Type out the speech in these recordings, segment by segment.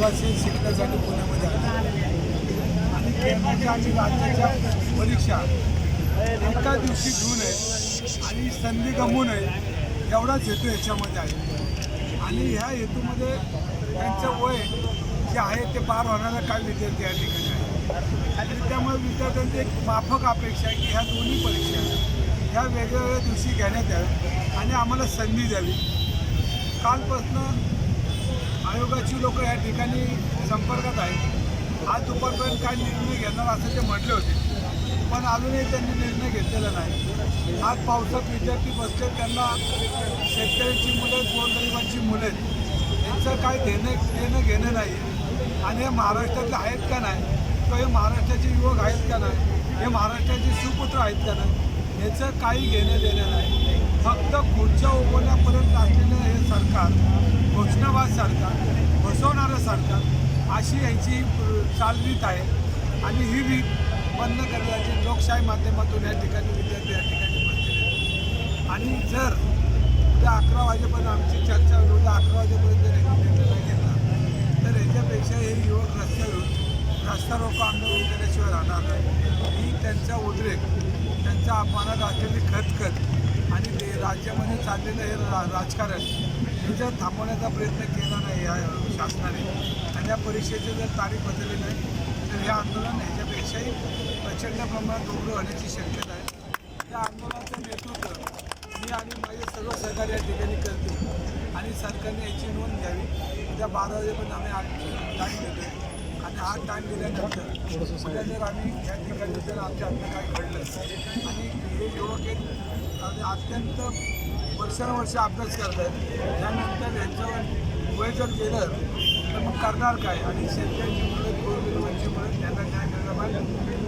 रहिवासी शिकण्यासाठी पुण्यामध्ये आले. आणि केंद्राच्या आणि राज्याच्या परीक्षा एका दिवशी घेऊ नये आणि संधी गमवू नये एवढाच हेतू याच्यामध्ये आहे. आणि ह्या हेतूमध्ये त्यांचं वय जे आहे ते पार होणारा काय विद्यार्थी या ठिकाणी आहे आणि त्यामुळे विद्यार्थ्यांची एक माफक अपेक्षा आहे की ह्या दोन्ही परीक्षा ह्या वेगवेगळ्या दिवशी घेण्यात याव्या आणि आम्हाला संधी द्यावी. कालपासनं आयोगाची लोक या ठिकाणी संपर्कात आहेत आज दुपारपर्यंत काय निर्णय घेणार असं ते म्हटले होते. पण अजूनही त्यांनी निर्णय घेतलेला नाही. आज पावसात विद्यार्थी बसले त्यांना शेतकऱ्यांची मुलं आहेत गोरगरिबांची मुलं आहेत. यांचं काय देणं देणं घेणं नाही. आणि हे महाराष्ट्रातले आहेत का नाही? किंवा हे महाराष्ट्राचे युवक आहेत का नाही? हे महाराष्ट्राचे सुपुत्र आहेत का नाही? याचं काही घेणं देणं नाही. फक्त खुर्च्या उभवण्यापर्यंत असलेलं हे सरकार घोषणाबाद सरकार फसवणारं सरकार अशी यांची चालरीत आहे. आणि ही रीत बंद करण्याची लोकशाही माध्यमातून या ठिकाणी विद्यार्थी या ठिकाणी बसलेले आणि जर उद्या अकरा वाजेपर्यंत आमची चर्चा होईल उद्या अकरा वाजेपर्यंत जर यांनी निर्णय नाही घेतला तर याच्यापेक्षा हे युवक रस्त्यावर रस्ता रोको आंदोलन केल्याशिवाय राहणार नाही. ही त्यांचा उद्रेक त्यांच्या अपमानात असलेली खतखत आणि ते राज्यामध्ये चाललेलं हे रा राजकारण हे थांबवण्याचा प्रयत्न केला नाही या शासनाने. आणि या परीक्षेची जर तारीख बदलली नाही तर हे आंदोलन ह्याच्यापेक्षाही प्रचंड प्रमाणात उग्र होण्याची शक्यता आहे. या आंदोलनाचं नेतृत्व मी आणि माझे सर्व सहकारी या ठिकाणी करतील आणि सरकारने याची नोंद घ्यावी. त्या बारा वाजेपर्यंत आम्ही आठ टाईम देतो आणि आठ टाईम दिल्यानंतर सगळ्या जर आम्ही या ठिकाणी जर आमच्या हातनं काय घडलं आणि हे युवक एक आणि अत्यंत वर्षानुवर्ष अभ्यास करत आहेत त्यानंतर यांच्यावर वय जर गेलं तर मग करणार काय? आणि शेतकऱ्यांची मुलं गोरगरिबांची मुलं त्यांना काय करायला पाहिजे.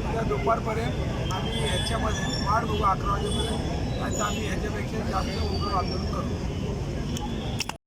उद्या दुपारपर्यंत आम्ही ह्याच्यामध्ये वाढ बघू अकरा वाजेपर्यंत. आणि आम्ही ह्याच्यापेक्षा जास्त उग्र आंदोलन करू.